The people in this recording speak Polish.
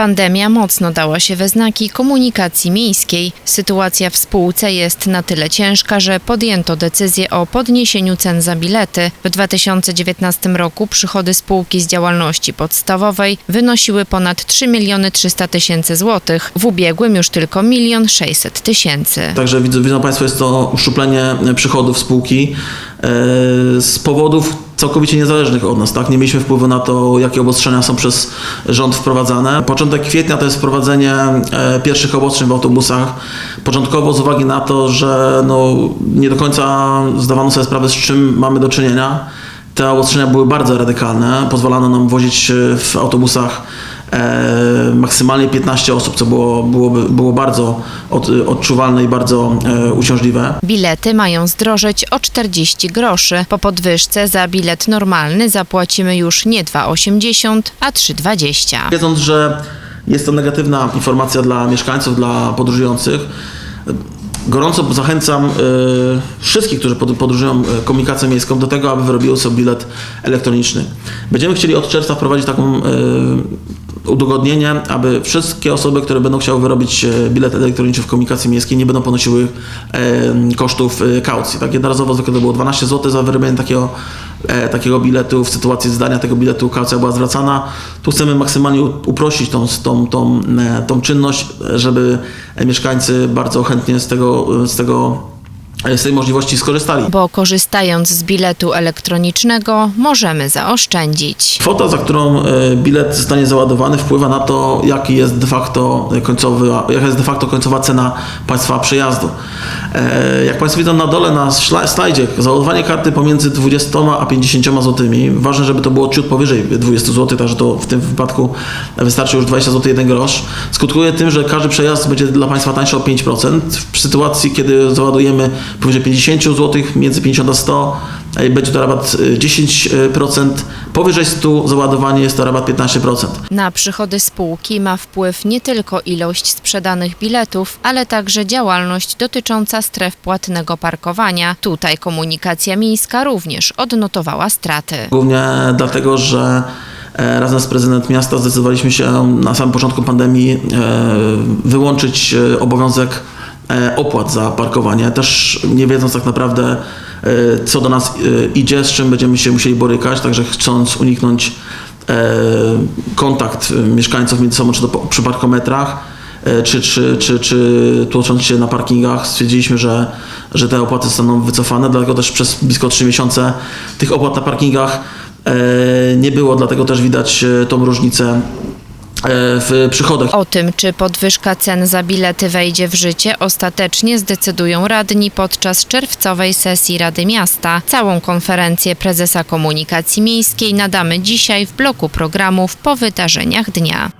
Pandemia mocno dała się we znaki komunikacji miejskiej. Sytuacja w spółce jest na tyle ciężka, że podjęto decyzję o podniesieniu cen za bilety. W 2019 roku przychody spółki z działalności podstawowej wynosiły ponad 3 miliony 300 tysięcy złotych. W ubiegłym już tylko 1 600 tysięcy. Także widzą, Państwo, jest to uszczuplenie przychodów spółki e, z powodów całkowicie niezależnych od nas. Tak? Nie mieliśmy wpływu na to, jakie obostrzenia są przez rząd wprowadzane. Początek kwietnia to jest wprowadzenie e, pierwszych obostrzeń w autobusach. Początkowo z uwagi na to, że no, nie do końca zdawano sobie sprawę, z czym mamy do czynienia. Te obostrzenia były bardzo radykalne. Pozwalano nam wozić e, w autobusach maksymalnie 15 osób, co było, byłoby, było bardzo od, odczuwalne i bardzo e, uciążliwe. Bilety mają zdrożeć o 40 groszy. Po podwyżce za bilet normalny zapłacimy już nie 2,80, a 3,20. Wiedząc, że jest to negatywna informacja dla mieszkańców, dla podróżujących, gorąco zachęcam e, wszystkich, którzy pod- podróżują e, komunikacją miejską do tego, aby wyrobiły sobie bilet elektroniczny. Będziemy chcieli od czerwca wprowadzić taką e, udogodnienie, aby wszystkie osoby, które będą chciały wyrobić e, bilet elektroniczny w komunikacji miejskiej, nie będą ponosiły e, kosztów e, kaucji. Tak jednorazowo zwykle to było 12 zł za wyrobienie takiego, takiego biletu. W sytuacji zdania tego biletu kaucja była zwracana. Tu chcemy maksymalnie uprościć tą, tą, tą, tą czynność, żeby mieszkańcy bardzo chętnie z tego, z tego z tej możliwości skorzystali. Bo korzystając z biletu elektronicznego możemy zaoszczędzić. Kwota, za którą e, bilet zostanie załadowany, wpływa na to, jaki jest de facto końcowy, jaka jest de facto końcowa cena państwa przejazdu. E, Jak Państwo widzą na dole na slajdzie, załadowanie karty pomiędzy 20 a 50 zł. Ważne, żeby to było ciut powyżej 20 zł, także to w tym wypadku wystarczy już 20 zł 1 grosz. Skutkuje tym, że każdy przejazd będzie dla Państwa tańszy o 5%. W sytuacji, kiedy załadujemy powyżej 50 zł, między 50 a 100 e, będzie to rabat e, 10%, powyżej 100 załadowanie jest to rabat 15%. Na przychody spółki ma wpływ nie tylko ilość sprzedanych biletów, ale także działalność dotycząca stref płatnego parkowania. Tutaj komunikacja miejska również odnotowała straty. Głównie dlatego, że e, razem z prezydent miasta zdecydowaliśmy się na samym początku pandemii e, wyłączyć e, obowiązek opłat za parkowanie, też nie wiedząc tak naprawdę e, co do nas e, idzie, z czym będziemy się musieli borykać, także chcąc uniknąć e, kontakt e, mieszkańców między sobą, czy to przy parkometrach, e, czy, czy, czy, czy tłocząc się na parkingach, stwierdziliśmy, że, że te opłaty zostaną wycofane, dlatego też przez blisko 3 miesiące tych opłat na parkingach e, nie było, dlatego też widać e, tą różnicę e, w przychodach. O tym, czy podwyżka cen za bilety wejdzie w życie, ostatecznie zdecydują radni podczas czerwcowej sesji Rady Miasta. Całą konferencję prezesa komunikacji miejskiej nadamy dzisiaj w bloku programów po wydarzeniach dnia.